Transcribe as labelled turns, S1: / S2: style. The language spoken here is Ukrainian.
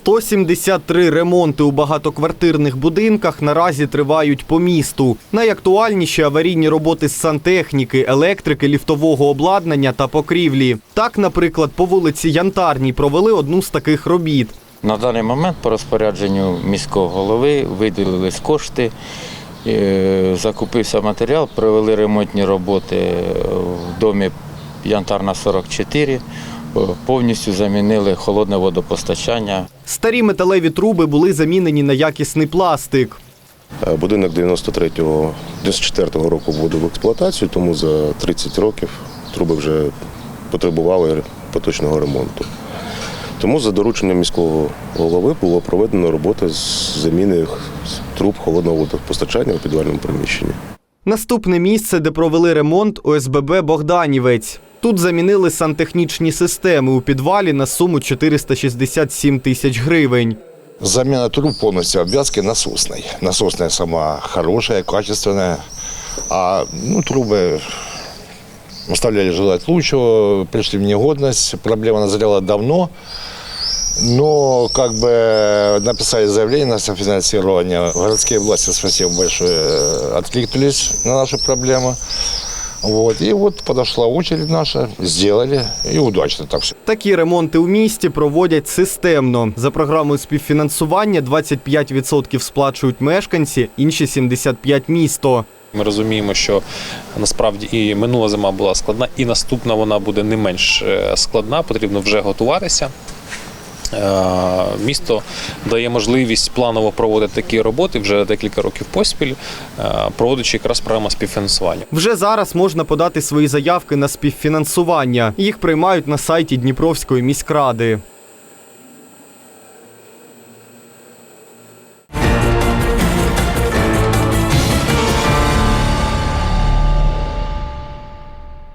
S1: 173 ремонти у багатоквартирних будинках наразі тривають по місту. Найактуальніші аварійні роботи з сантехніки, електрики, ліфтового обладнання та покрівлі. Так, наприклад, по вулиці Янтарній провели одну з таких робіт.
S2: На даний момент по розпорядженню міського голови виділились кошти, е, закупився матеріал, провели ремонтні роботи в домі Янтарна 44, е, повністю замінили холодне водопостачання.
S1: Старі металеві труби були замінені на якісний пластик.
S3: Е, Будинок 93-го, 94-го року вводив в експлуатацію, тому за 30 років труби вже потребували поточного ремонту. Тому за дорученням міського голови було проведено робота з заміни труб холодного водопостачання у підвальному приміщенні.
S1: Наступне місце, де провели ремонт ОСББ Богданівець. Тут замінили сантехнічні системи у підвалі на суму 467 тисяч гривень.
S4: Замена труб полностью обвязки насосной. Насосная сама хорошая, качественная. А ну, трубы оставляли желать лучшего, пришли в негодность. Проблема назрела давно. Но как бы написали заявление на софинансирование. Городские власти, спасибо большое, э, откликнулись на нашу проблему. Вот. И вот подошла очередь наша, сделали, и удачно так все.
S1: Такі ремонти у місті проводять системно. За програмою співфінансування 25% сплачують мешканці, інші 75% – місто.
S5: Ми розуміємо, що насправді і минула зима була складна, і наступна вона буде не менш е, складна. Потрібно вже готуватися. Е, Місто дає можливість планово проводити такі роботи вже декілька років поспіль, е, проводячи якраз програму співфінансування.
S1: Вже зараз можна подати свої заявки на співфінансування. Їх приймають на сайті Дніпровської міськради.